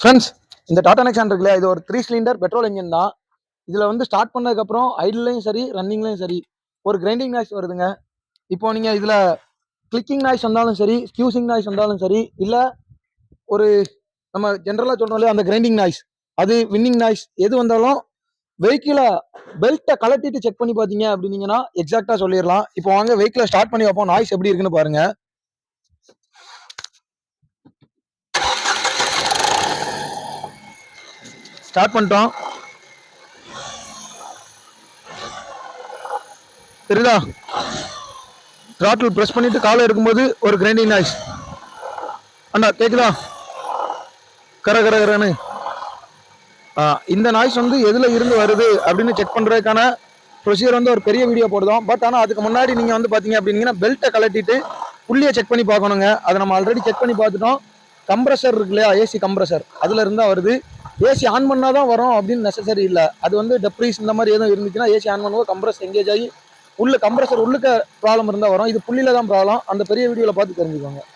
Friends இந்த Tata Nexon இருக்குல்ல இது ஒரு த்ரீ சிலிண்டர் பெட்ரோல் இன்ஜின் தான். இதில் வந்து ஸ்டார்ட் பண்ணதுக்கப்புறம் ஐட்லையும் சரி ரன்னிங்லையும் சரி ஒரு கிரைண்டிங் நாய்ஸ் வருதுங்க. இப்போ நீங்கள் இதில் கிளிக்கிங் நாய்ஸ் வந்தாலும் சரி ஸ்கியூசிங் நாய்ஸ் வந்தாலும் சரி இல்லை ஒரு நம்ம ஜென்ரலாக சொல்கிறோம் இல்லையா அந்த கிரைண்டிங் நாய்ஸ் அது வின்னிங் நாய்ஸ் எது வந்தாலும் வெஹிக்கிளை பெல்ட்டை கலட்டிட்டு செக் பண்ணி பார்த்தீங்க அப்படின்னீங்கன்னா எக்ஸாக்டாக சொல்லிடலாம். இப்போ வாங்க வெஹிக்கிளை ஸ்டார்ட் பண்ணி வைப்போம் நாய்ஸ் எப்படி இருக்குன்னு பாருங்க. ஸ்டார்ட் பண்ணிட்டோம். தெரியுதா? த்ராட்டில் ப்ரெஸ் பண்ணிட்டு காலை எடுக்கும்போது ஒரு கிரைண்டிங் நாய்ஸ் அண்ணா கேக்குதா? கர கர கரன்னு. இந்த நாய்ஸ் வந்து எதில் இருந்து வருது அப்படின்னு செக் பண்ணுறதுக்கான ப்ரொசீஜர் வந்து ஒரு பெரிய வீடியோ போடுதோம். பட் ஆனால் அதுக்கு முன்னாடி நீங்கள் வந்து பார்த்தீங்க அப்படின்னா பெல்ட்டை கலட்டிட்டு புள்ளியை செக் பண்ணி பார்க்கணுங்க. அதை நம்ம ஆல்ரெடி செக் பண்ணி பார்த்துட்டோம். கம்ப்ரஸர் இருக்கு இல்லையா? ஏசி கம்ப்ரஸர் அதில் இருந்தால் வருது. ஏசி ஆன் பண்ணால் தான் வரும் அப்படின்னு நெசசரி இல்லை. அது வந்து டெப்ரீஸ் இந்த மாதிரி எதுவும் இருந்துச்சுன்னா ஏசி ஆன் பண்ணுவோம் கம்ப்ரஸ் எங்கேஜ் ஆகி உள்ள கம்ப்ரஸர் உள்ளுக்க ப்ராப்ளம் இருந்தால் வரும். இது புள்ளியில தான் ப்ராப்ளம் அந்த பெரிய வீடியோவில் பார்த்து தெரிஞ்சுக்கோங்க.